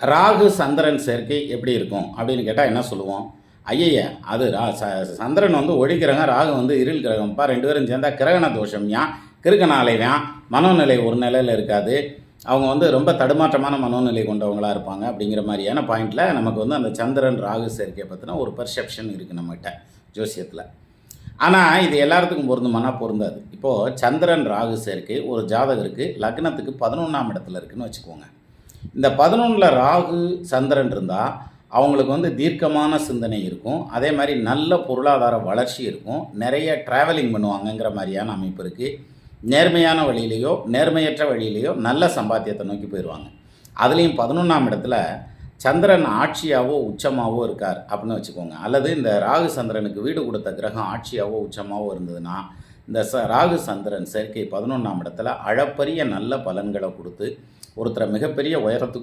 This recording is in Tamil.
ராகு சந்திரன் சேர்க்கை எப்படி இருக்கும் அப்படின்னு கேட்டால் என்ன சொல்லுவோம்? ஐயைய அது ரா ச சந்திரன் வந்து ஒளி கிரகம் ராகு வந்து இருள் கிரகம்ப்பா ரெண்டு பேரும் சேர்ந்தா கிரகண தோஷம்யா? கிறுக்கனாலையான் மனோநிலை ஒரு நிலையில் இருக்காது. அவங்க வந்து ரொம்ப தடுமாற்றமான மனோநிலை கொண்டவங்களா இருப்பாங்க அப்படிங்கிற மாதிரியான பாயிண்டில் நமக்கு வந்து அந்த சந்திரன் ராகு சேர்க்கையை பற்றின ஒரு பர்செப்ஷன் இருக்குது நம்மகிட்ட ஜோசியத்தில். ஆனால் இது எல்லாத்துக்கும் பொருந்துமானா பொருந்தாது. இப்போது சந்திரன் ராகு சேர்க்கை ஒரு ஜாதகருக்கு லக்னத்துக்கு பதினொன்றாம் இடத்துல இருக்குதுன்னு வச்சுக்கோங்க. இந்த பதினொன்றில் ராகு சந்திரன் இருந்தால் அவங்களுக்கு வந்து தீர்க்கமான சிந்தனை இருக்கும். அதே மாதிரி நல்ல பொருளாதார வளர்ச்சி இருக்கும். நிறைய ட்ராவலிங் பண்ணுவாங்கங்கிற மாதிரியான அமைப்பு இருக்குது நேர்மையான வழியிலையோ நேர்மையற்ற வழியிலையோ நல்ல சம்பாத்தியத்தை நோக்கி போயிடுவாங்க. அதுலேயும் பதினொன்றாம் இடத்துல சந்திரன் ஆட்சியாவோ உச்சமாகவோ இருக்கார் அப்படின்னு வச்சுக்கோங்க. அல்லது இந்த ராகு சந்திரனுக்கு வீடு கொடுத்த கிரகம் ஆட்சியாவோ உச்சமாகவோ இருந்ததுன்னா இந்த ச ராகு சந்திரன் சேர்க்கை பதினொன்றாம் இடத்துல அழப்பரிய நல்ல பலன்களை கொடுத்து ஒருத்தரை மிகப்பெரிய உயரத்துக்கு